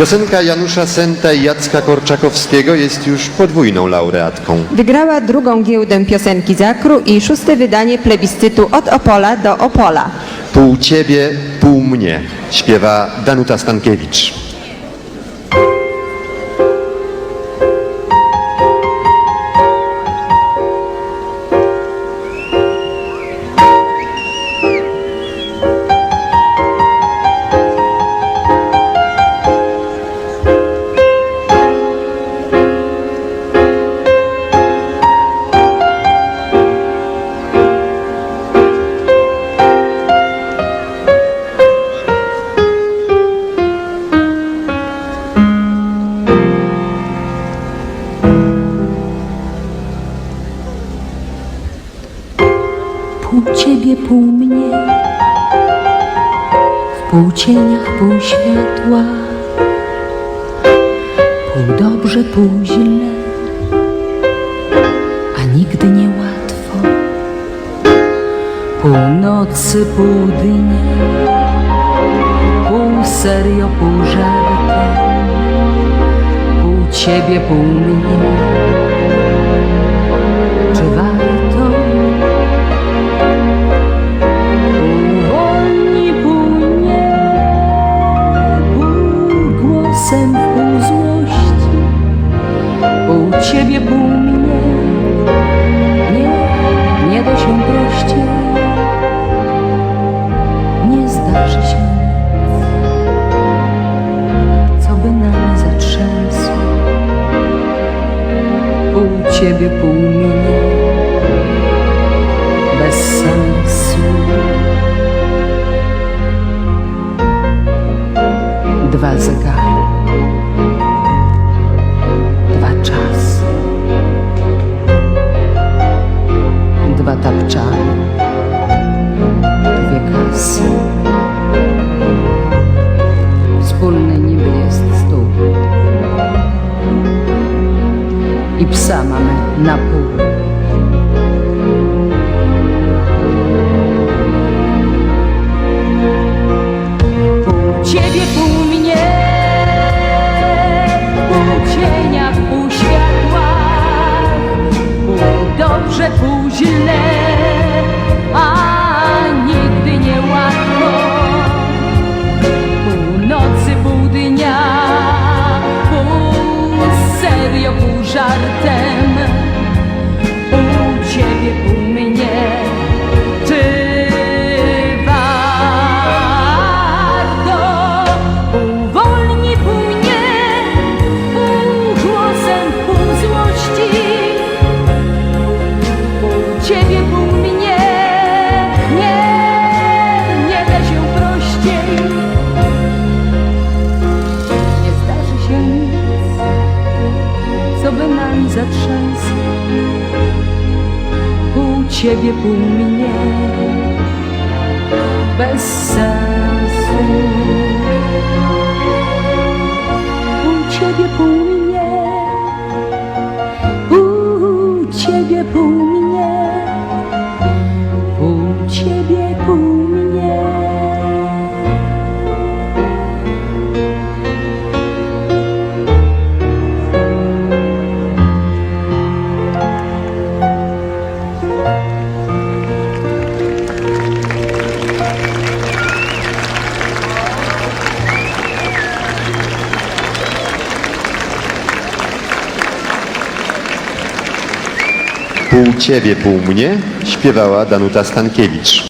Piosenka Janusza Senta i Jacka Korczakowskiego jest już podwójną laureatką. Wygrała drugą giełdę piosenki Zakru i szóste wydanie plebiscytu od Opola do Opola. Pół ciebie, pół mnie, śpiewa Danuta Stankiewicz. Ciebie, pół mnie. W pół cieniach, pół światła. Pół dobrze, pół źle. A nigdy nie łatwo Pół nocy, pół dnia Pół serio, pół żartem Pół ciebie, pół mnie ciebie, pół mnie. Nie, nie da się prościej, nie zdarzy się nic, co by nami zatrzęsło. Pół ciebie, pół mnie, bez sensu. dwa zegary, псамами на пух. Pół mnie. Czy warto pół wolni, pół nie, pół głosem, pół złości, pół ciebie, pół mnie, nie, nie da się prościej, nie zdarzy się nic, co by nami zatrzęsło ciebie, pół mnie, bez sensu. Pół ciebie, pół mnie, Pół ciebie, pół mnie, śpiewała Danuta Stankiewicz.